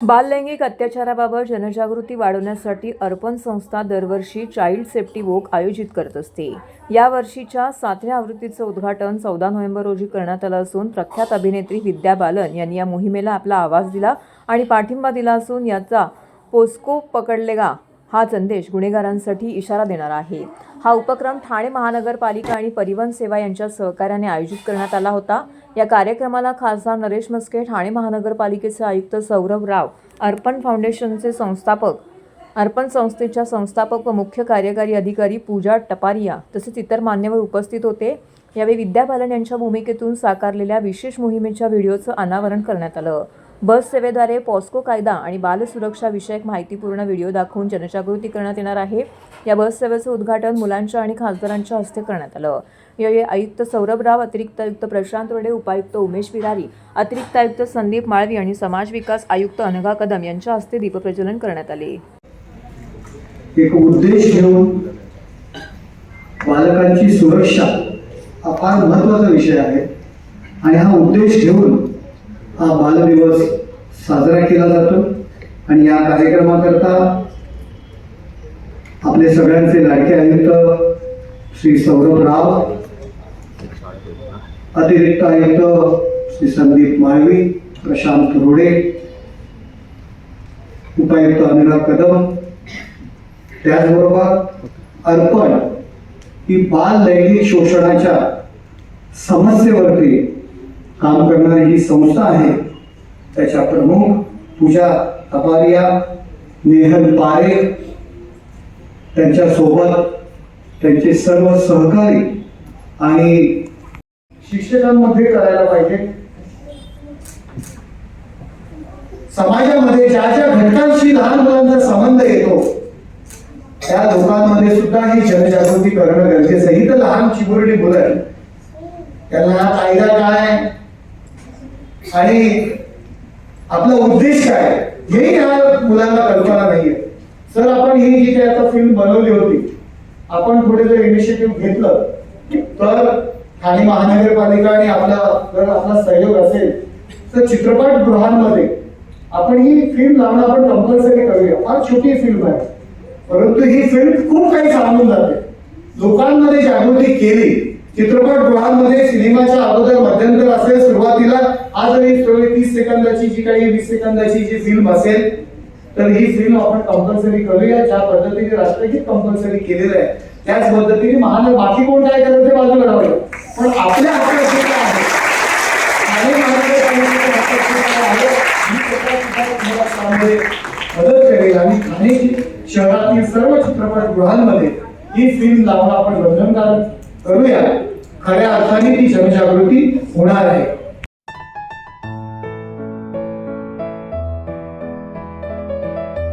बाललैंगिक अत्याचाराबाबत जनजागृती वाढवण्यासाठी अर्पण संस्था दरवर्षी चाइल्ड सेफ्टी वॉक आयोजित करत असते. या वर्षीच्या सातव्या आवृत्तीचं उद्घाटन चौदा नोव्हेंबर रोजी करण्यात आलं असून प्रख्यात अभिनेत्री विद्या बालन यांनी या मोहिमेला आपला आवाज दिला आणि पाठिंबा दिला असून याचा पोस्को पकडलेगा हा संदेश गुन्हेगारांसाठी इशारा देणारा आहे. हा उपक्रम ठाणे महानगरपालिका आणि परिवहन सेवा यांच्या सहकार्याने आयोजित करण्यात आला होता. या कार्यक्रमाला खासदार नरेश मस्के ठाणे महानगरपालिकेचे आयुक्त सौरभ राव अर्पण फाउंडेशनचे संस्थापक अर्पण संस्थेच्या संस्थापक व मुख्य कार्यकारी अधिकारी पूजा टपारिया तसेच इतर मान्यवर उपस्थित होते. यावेळी विद्या बालन यांच्या भूमिकेतून साकारलेल्या विशेष मोहिमेच्या व्हिडिओचं अनावरण करण्यात आलं. बस सेवेद्वारे पॉस्को कायदा आणि बालसुरक्षा विषयक माहितीपूर्ण व्हिडिओ दाखवून जनजागृती करण्यात येणार आहे. या बस सेवेचं उद्घाटन मुलांच्या आणि खासदारांच्या हस्ते करण्यात आलं. यावेळी आयुक्त सौरभ राव अतिरिक्त आयुक्त प्रशांत रोडे उपायुक्त उमेश बिरारी अतिरिक्त आयुक्त संदीप माळवी आणि समाज विकास आयुक्त अनघा कदम यांच्या हस्ते दीपप्रज्वलन करण्यात आले. एक उद्देश घेऊन बालकांची सुरक्षा हा फार महत्त्वाचा विषय आहे. आणि हा उद्देश घेऊन हा बालदिवस साजरा केला जातो. आणि या कार्यक्रमाकरता आपले सगळ्यांचे लाडके आयुक्त श्री सौरभ राव अतिरिक्त आयुक्त श्री संदीप माळवी प्रशांत रोडे उपायुक्त अनुराग कदम त्याचबरोबर अर्पण ही बाल लैंगिक शोषणाच्या समस्येवरती काम करणारी ही संस्था आहे. त्याच्या प्रमुख पूजा तपारिया नेहल पारे त्यांच्यासोबत त्यांचे सर्व सहकारी आणि शिक्षकांमध्ये करायला पाहिजे. समाजामध्ये ज्या ज्या घटकांशी लहान मुलांचा संबंध येतो त्या लोकांमध्ये सुद्धा ही जनजागृती करणं गरजेचं आहे. ही तर लहान चिमुरडी मुलं त्यांना हा कायदा काय आणि आपला उद्देश काय हेही ह्या मुलांना कल्पना नाहीये. सर आपण ही जी काही आता फिल्म बनवली होती आपण पुढे जर इनिशिएटिव्ह घेतलं तर ठाणे महानगरपालिका आणि आपला जर आपला सहयोग असेल तर चित्रपटगृहांमध्ये आपण ही फिल्म लावणं आपण कंपल्सरी करूया. फार छोटी फिल्म आहे. परंतु ही फिल्म खूप काही सांगून जाते. लोकांमध्ये जागृती केली. चित्रपटगृहांमध्ये सिनेमाच्या अगोदर मध्यंतर असेल सुरुवातीला आज तीस सेकंदाची जी काही वीस सेकंदाची जी फिल्म असेल तर ही फिल्म आपण कंपल्सरी करूया. ज्या पद्धतीने राष्ट्रगीत कंपल्सरी केलेलं आहे त्याच पद्धतीने महान बाकी कोण काय करत ते बाजूला लढावं पण आपल्या काय आहे. मदत करेल. आणि ठाणे शहरातील सर्व चित्रपटगृहांमध्ये ही फिल्म लावणं आपण बंधनकारक करूया. खऱ्या अर्थाने ती जनजागृती होणार आहे.